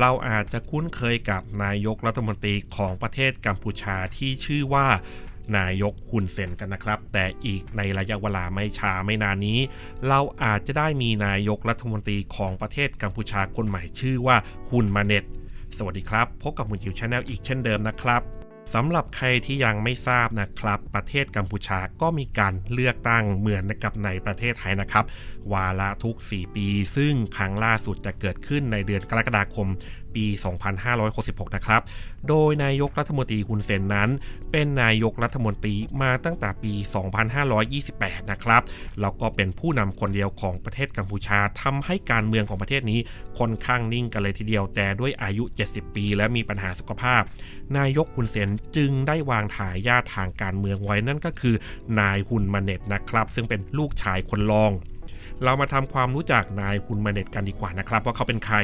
เราอาจจะคุ้นเคยกับนายกรัฐมนตรีของประเทศกัมพูชาที่ชื่อว่านายกคุนเซนกันนะครับ แต่อีกในระยะเวลาไม่ช้าไม่นานนี้ เราอาจจะได้มีนายกรัฐมนตรีของประเทศกัมพูชาคนใหม่ชื่อว่าคุนมาเน็ต สวัสดีครับ พบกับมุนจิวชาแนลอีกเช่นเดิมนะครับ สำหรับใครที่ยังไม่ทราบนะครับ ประเทศกัมพูชาก็มีการเลือกตั้งเหมือนกับในประเทศไทยนะครับ วาระทุก 4 ปี ซึ่งครั้งล่าสุดจะเกิดขึ้นในเดือนกรกฎาคมปี 2566 นะครับ โดยนายกรัฐมนตรีฮุนเซนนั้น เป็นนายกรัฐมนตรีมาตั้งแต่ปี 2528 นะครับ แล้วก็เป็นผู้นำคนเดียวของประเทศกัมพูชาทำให้การเมืองของประเทศนี้ค่อนข้างนิ่งกันเลยทีเดียว แต่ด้วยอายุ 70 ปี และมีปัญหาสุขภาพ นายกฮุนเซนจึงได้วางทายาททางการเมืองไว้นั่นก็คือ นายฮุนมาเน็ตนะครับ ซึ่งเป็นลูกชายคนรองเรามาทำความรู้จักนายฮุนมาเน็ตกันดีกว่านะครับ ว่าเขาเป็นใคร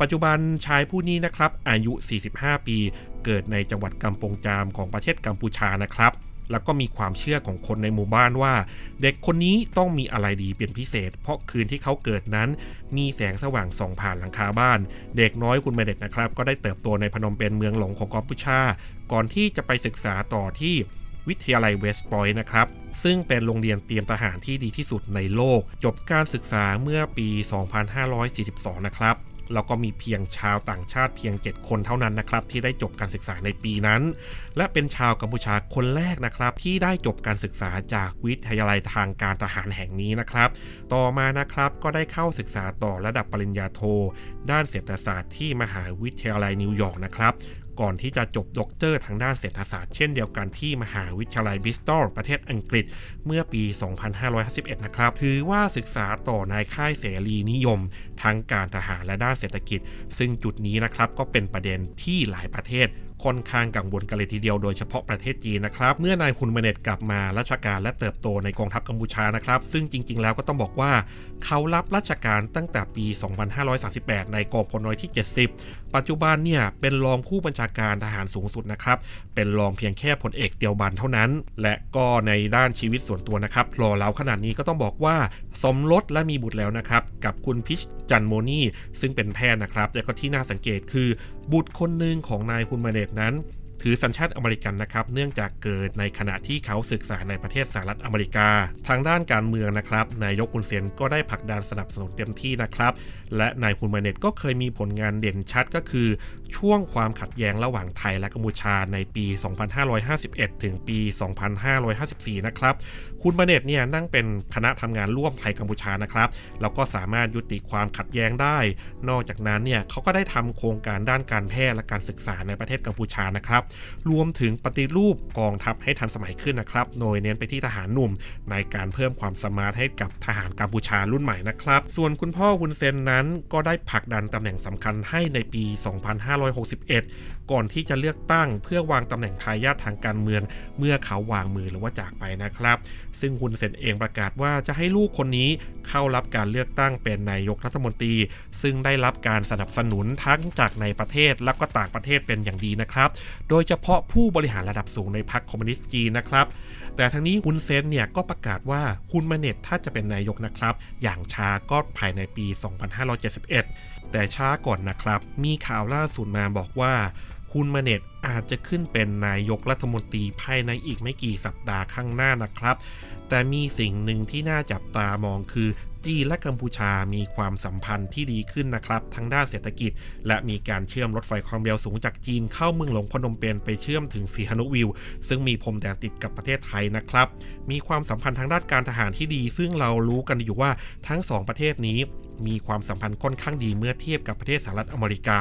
ปัจจุบันชายผู้นี้นะครับ อายุ 45 ปี เกิดในจังหวัดกัมปงจามของประเทศกัมพูชานะครับ แล้วก็มีความเชื่อของคนในหมู่บ้านว่า เด็กคนนี้ต้องมีอะไรดีเป็นพิเศษ เพราะคืนที่เขาเกิดนั้น มีแสงสว่างส่องผ่านหลังคาบ้าน เด็กน้อยคุณเมเน็ตนะครับ ก็ได้เติบโตในพนมเปญเมืองหลวงของกัมพูชา ก่อนที่จะไปศึกษาต่อที่วิทยาลัยเวสต์พอยต์นะครับ ซึ่งเป็นโรงเรียนเตรียมทหารที่ดีที่สุดในโลก จบการศึกษาเมื่อปี 2542 นะครับ แล้วก็มีเพียงชาวต่างชาติเพียง 7 คนเท่านั้นนะครับ ที่ได้จบการศึกษาในปีนั้น และเป็นชาวกัมพูชาคนแรกนะครับ ที่ได้จบการศึกษาจากวิทยาลัยทางการทหารแห่งนี้นะครับ ต่อมานะครับก็ได้เข้าศึกษาต่อระดับปริญญาโท ด้านเศรษฐศาสตร์ที่มหาวิทยาลัยนิวยอร์กนะครับก่อนที่จะจบด็อกเตอร์ทางด้านเศรษฐศาสตร์เช่นเดียวกันที่มหาวิทยาลัยบริสตอลประเทศอังกฤษเมื่อปี 2551 นะครับ ถือว่าศึกษาต่อในค่ายเสรีนิยม ทั้งการทหารและด้านเศรษฐกิจ ซึ่งจุดนี้นะครับก็เป็นประเด็นที่หลายประเทศ ค่อนข้างกังวลกันเลยทีเดียวโดยเฉพาะประเทศจีนนะครับเมื่อนายฮุนเมเนตกลับมาราชการและเติบโตในกองทัพกัมพูชานะครับ ซึ่งจริง ๆ แล้วก็ต้องบอกว่า เขารับราชการตั้งแต่ปี 2538 ในกองพลน้อยที่ 70 ปัจจุบันเนี่ยเป็นรองผู้บัญชาการทหารสูงสุดนะครับ เป็นรองเพียงแค่พลเอกเตียวบันเท่านั้น และก็ในด้านชีวิตส่วนตัวนะครับหล่อเหลาขนาดนี้ก็ต้องบอกว่า สมรสและมีบุตรแล้วนะครับกับคุณพิชจันโมนีซึ่งเป็นแพทย์นะครับและก็ที่น่าสังเกตคือ บุตรคนหนึ่งของนายฮุนมาเนตนั้นถือสัญชาติอเมริกันนะครับ เนื่องจากเกิดในขณะที่เขาศึกษาในประเทศสหรัฐอเมริกา ทางด้านการเมืองนะครับ นายกคุนเซียนก็ได้ผลักดันสนับสนุนเต็มที่นะครับ และนายคุนมาเน็ตก็เคยมีผลงานเด่นชัดก็คือ ช่วงความขัดแย้งระหว่างไทยและกัมพูชาในปี 2551 ถึงปี 2554 นะครับ คุณมาเนตเนี่ยนั่งเป็นคณะทำงานร่วมไทยกัมพูชานะครับ แล้วก็สามารถยุติความขัดแย้งได้ นอกจากนั้นเนี่ยเขาก็ได้ทำโครงการด้านการแพทย์และการศึกษาในประเทศกัมพูชานะครับ รวมถึงปฏิรูปกองทัพให้ทันสมัยขึ้นนะครับ โดยเน้นไปที่ทหารหนุ่ม ในการเพิ่มความสมารถให้กับทหารกัมพูชารุ่นใหม่นะครับ ส่วนคุณพ่อฮุนเซนนั้นก็ได้ผลักดันตำแหน่งสำคัญให้ในปี2561ก่อนที่จะเลือกตั้งเพื่อวางตำแหน่งทายาททางการเมือง เมื่อเขาวางมือหรือว่าจากไปนะครับ ซึ่งฮุนเซนเองประกาศว่าจะให้ลูกคนนี้เข้ารับการเลือกตั้งเป็นนายกรัฐมนตรี ซึ่งได้รับการสนับสนุนทั้งจากในประเทศและก็ต่างประเทศเป็นอย่างดีนะครับ โดยเฉพาะผู้บริหารระดับสูงในพรรคคอมมิวนิสต์จีนนะครับ แต่ทั้งนี้ฮุนเซนเนี่ยก็ประกาศว่าฮุนมาเน็ตถ้าจะเป็นนายกนะครับ อย่างช้าก็ภายในปี 2571 แต่ช้าก่อนนะครับ มีข่าวล่าสุดมาบอกว่า ฮุนมาเนตอาจจะขึ้นเป็นนายกรัฐมนตรีภายในอีกไม่กี่สัปดาห์ข้างหน้านะครับ แต่มีสิ่งหนึ่งที่น่าจับตามองคือจีนและกัมพูชามีความสัมพันธ์ที่ดีขึ้นนะครับทั้งด้านเศรษฐกิจ และมีการเชื่อมรถไฟความเร็วสูงจากจีนเข้าเมืองหลวงพนมเปญไปเชื่อมถึงสีฮานุวิว ซึ่งมีพรมแดนติดกับประเทศไทยนะครับ มีความสัมพันธ์ทางด้านการทหารที่ดี ซึ่งเรารู้กันอยู่ว่าทั้งสองประเทศนี้ มีความสัมพันธ์ค่อนข้างดีเมื่อเทียบกับประเทศสหรัฐอเมริกา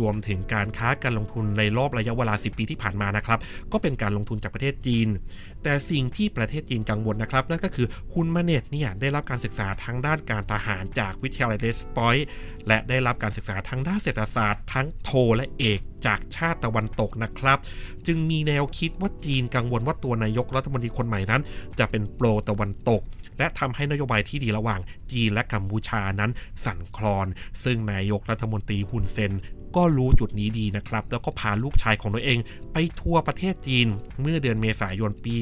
รวมถึงการค้าการลงทุนในรอบระยะเวลา 10 ปีที่ผ่านมานะครับ ก็เป็นการลงทุนจากประเทศจีน แต่สิ่งที่ประเทศจีนกังวลนะครับ นั่นก็คือฮุนมาเนตเนี่ยได้รับการศึกษาทางด้านการทหารจากวิทยาลัยเดสปอยต์และได้รับการศึกษาทางด้านเศรษฐศาสตร์ทั้งโทและเอกจากชาติตะวันตกนะครับ จึงมีแนวคิดว่าจีนกังวลว่าตัวนายกรัฐมนตรีคนใหม่นั้น จะเป็นโปรตะวันตก และทำให้นโยบายที่ดีระหว่างจีนและกัมพูชานั้นสั่นคลอน ซึ่งนายกรัฐมนตรีฮุนเซนก็รู้จุดนี้ดีนะครับ แล้วก็พาลูกชายของตัวเอง ไปทัวร์ประเทศจีน เมื่อเดือนเมษายนปี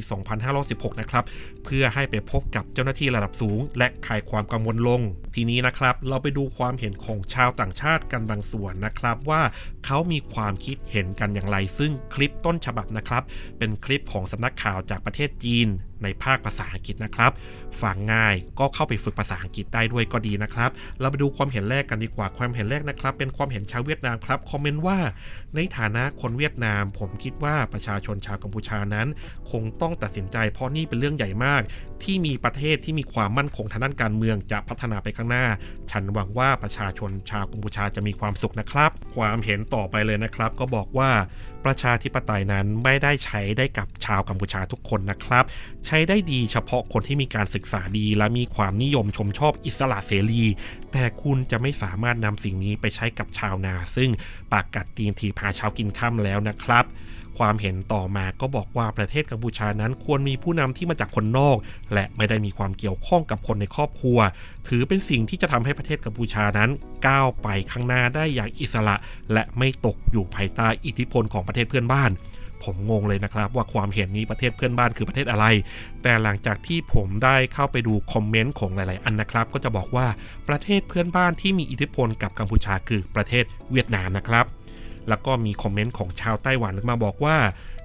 2516 นะครับ เพื่อให้ไปพบกับเจ้าหน้าที่ระดับสูง และคลายความกังวลลง ทีนี้นะครับ เราไปดูความเห็นของชาวต่างชาติกันบางส่วนนะครับว่าเขามีความคิดเห็นกันอย่างไร ซึ่งคลิปต้นฉบับนะครับ เป็นคลิปของสำนักข่าวจากประเทศจีน ในภาคภาษาอังกฤษนะครับฟังง่ายก็เข้าไปฝึกภาษาอังกฤษได้ด้วยก็ดีนะครับ เราไปดูความเห็นแรกกันดีกว่าความเห็นแรกนะครับ เป็นความเห็นชาวเวียดนามครับคอมเมนต์ว่าในฐานะคนเวียดนาม ผมคิดว่าประชาชนชาวกัมพูชานั้น คงต้องตัดสินใจเพราะนี่เป็นเรื่องใหญ่มาก ที่มีประเทศที่มีความมั่นคงทางด้านการเมืองจะพัฒนาไปข้างหน้า ฉันหวังว่าประชาชนชาวกัมพูชาจะมีความสุขนะครับ ความเห็นต่อไปเลยนะครับ ก็บอกว่าประชาธิปไตยนั้นไม่ได้ใช้ได้กับชาวกัมพูชาทุกคนนะครับใช้ได้ดีเฉพาะคนที่มีการศึกษาดีและมีความนิยมชมชอบอิสระเสรี แต่คุณจะไม่สามารถนำสิ่งนี้ไปใช้กับชาวนา ซึ่งปากกัดตีนทีพาช้ากินค่ำแล้วนะครับความเห็นต่อมาก็บอกว่าประเทศกัมพูชานั้นควรมีผู้นำที่มาจากคนนอก และไม่ได้มีความเกี่ยวข้องกับคนในครอบครัว ถือเป็นสิ่งที่จะทำให้ประเทศกัมพูชานั้น ก้าวไปข้างหน้าได้อย่างอิสระ และไม่ตกอยู่ภายใต้อิทธิพลของประเทศเพื่อนบ้าน ผมงงเลยนะครับ ว่าความเห็นนี้ประเทศเพื่อนบ้านคือประเทศอะไร แต่หลังจากที่ผมได้เข้าไปดูคอมเมนต์ของหลาย ๆ อันนะครับ ก็จะบอกว่าประเทศเพื่อนบ้านที่มีอิทธิพลกับกัมพูชาคือประเทศเวียดนามนะครับ แล้วก็มีคอมเมนต์ของชาวไต้หวันมาบอกว่า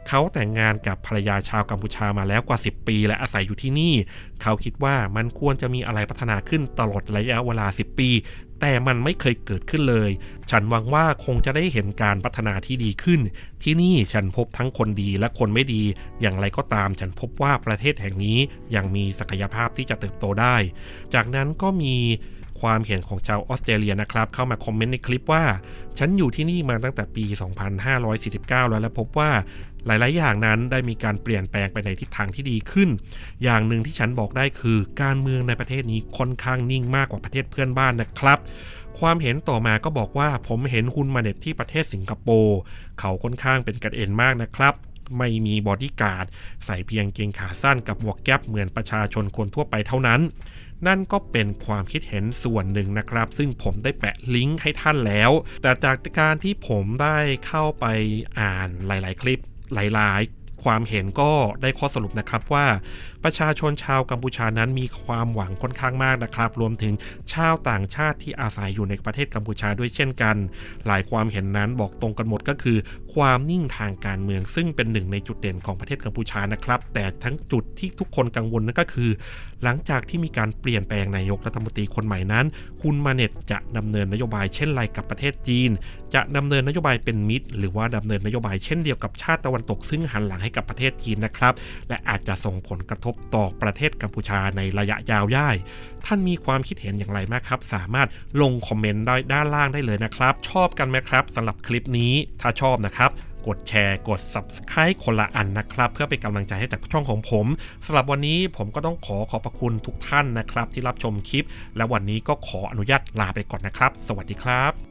เขาแต่งงานกับภรรยาชาวกัมพูชามาแล้วกว่า 10 ปี และอาศัยอยู่ที่นี่ เขาคิดว่ามันควรจะมีอะไรพัฒนาขึ้นตลอดระยะเวลา 10 ปี แต่มันไม่เคยเกิดขึ้นเลย ฉันหวังว่าคงจะได้เห็นการพัฒนาที่ดีขึ้น ที่นี่ฉันพบทั้งคนดีและคนไม่ดี อย่างไรก็ตามฉันพบว่าประเทศแห่งนี้ยังมีศักยภาพที่จะเติบโตได้ จากนั้นก็มีความเห็นของชาวออสเตรเลียนะครับ เข้ามาคอมเมนต์ในคลิปว่า ฉันอยู่ที่นี่มาตั้งแต่ปี 2549 แล้วและพบว่า หลาย ๆ อย่างนั้นได้มีการเปลี่ยนแปลงไปในทิศทางที่ดีขึ้น อย่างหนึ่งที่ฉันบอกได้คือ การเมืองในประเทศนี้ค่อนข้างนิ่งมากกว่าประเทศเพื่อนบ้านนะครับความเห็นต่อมาก็บอกว่าผมเห็นฮุนมาเน็ตที่ประเทศสิงคโปร์เขาค่อนข้างเป็นกันเองมากนะครับ ไม่มีบอดี้การ์ดใส่เพียงเกงขาสั้นกับหมวกแก๊ปเหมือนประชาชนคนทั่วไปเท่านั้น นั่นก็เป็นความคิดเห็นส่วนหนึ่งนะครับ ซึ่งผมได้แปะลิงก์ให้ท่านแล้ว แต่จากการที่ผมได้เข้าไปอ่านหลาย ๆ คลิป หลายๆ ความเห็นก็ได้ข้อสรุปนะครับว่าประชาชนชาวกัมพูชานั้นมีความหวังค่อนข้างมากนะครับ รวมถึงชาวต่างชาติที่อาศัยอยู่ในประเทศกัมพูชาด้วยเช่นกัน หลายความเห็นนั้นบอกตรงกันหมดก็คือ ความนิ่งทางการเมือง ซึ่งเป็นหนึ่งในจุดเด่นของประเทศกัมพูชานะครับ แต่ทั้งจุดที่ทุกคนกังวลนั่นก็คือ หลังจากที่มีการเปลี่ยนแปลงนายกรัฐมนตรีคนใหม่นั้น คุณมาเน็ตจะดำเนินนโยบายเช่นไรกับประเทศจีน จะดำเนินนโยบายเป็นมิตร หรือว่าดำเนินนโยบายเช่นเดียวกับชาติตะวันตกซึ่งหันหลังให้กับประเทศจีนนะครับ และอาจจะส่งผลกระทบต่อประเทศกัมพูชาในระยะยาวย่ายท่านมีความคิดเห็นอย่างไรมากครับ สามารถลงคอมเมนต์ได้ด้านล่างได้เลยนะครับ ชอบกันไหมครับสำหรับคลิปนี้ถ้าชอบนะครับกดแชร์กด subscribe คนละอันนะครับ เพื่อเป็นกำลังใจให้จากช่องของผมสำหรับวันนี้ผมก็ต้องขอขอบพระคุณทุกท่านนะครับ ที่รับชมคลิป และวันนี้ก็ขออนุญาตลาไปก่อนนะครับ สวัสดีครับ